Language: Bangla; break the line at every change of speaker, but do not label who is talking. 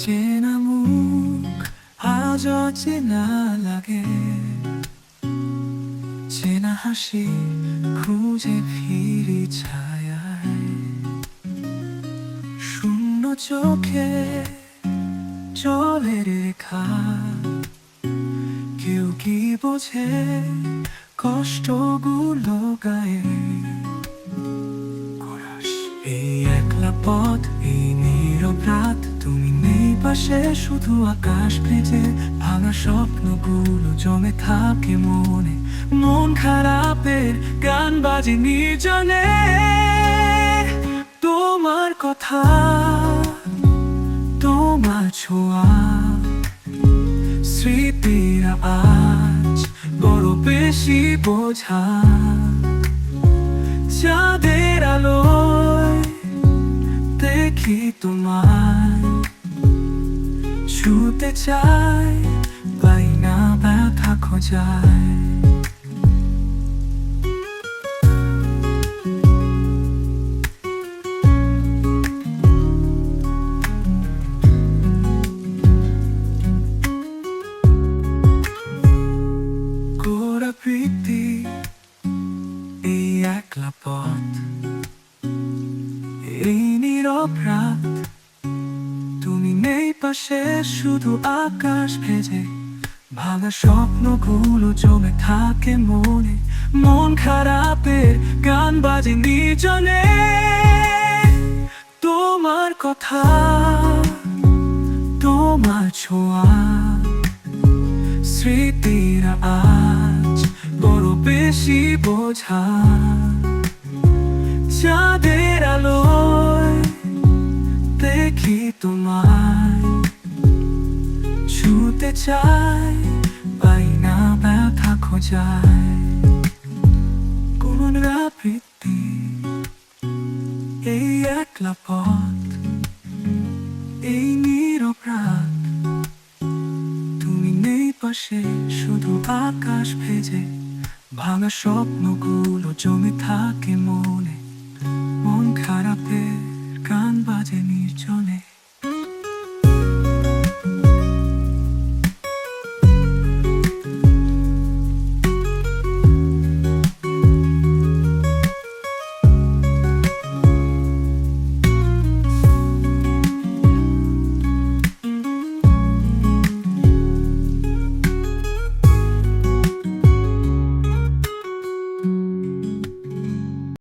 চেনা মুখ আজ চেনা লাগে চেনা হাসি খুঁজে ফিরি ছায়ায় শূন্য চোখে চলে রেখা কেউ কি কষ্টগুলো গা পাশে শুধু আকাশ ভেজে ভাঙা স্বপ্নগুলো জমে থাকে মনে। মন খারাপের গান বাজে নির্জনে। তোমার কথা, তোমার ছোঁয়া, স্মৃতিরা আজ বড় বেশি বোঝা। চাঁদের আলোয় দেখি তোমায়। ছুতে চাই পাই না ব্যথা খোঁজায়। এই একলা পাশে শুধু আকাশ ভেজে, ভাঙা স্বপ্নগুলো জমে থাকে মনে, মন খারাপের গান বাজে নির্জনে। তোমার কথা, তোমার ছোঁয়া, স্মৃতিরা আজ বড় বেশি বোঝা। চাঁদের আলোয় ছুতে চাই পাই না ব্যথা খোঁজায়। কোন রাবৃত্তি, এই একলা পথ, এই নীরব রাত তুমি নেই পাশে, শুধু আকাশ ভেজে, ভাঙা স্বপ্নগুলো জমে থাকে মনে। মন খারাপের গান বাজে নির্জনে।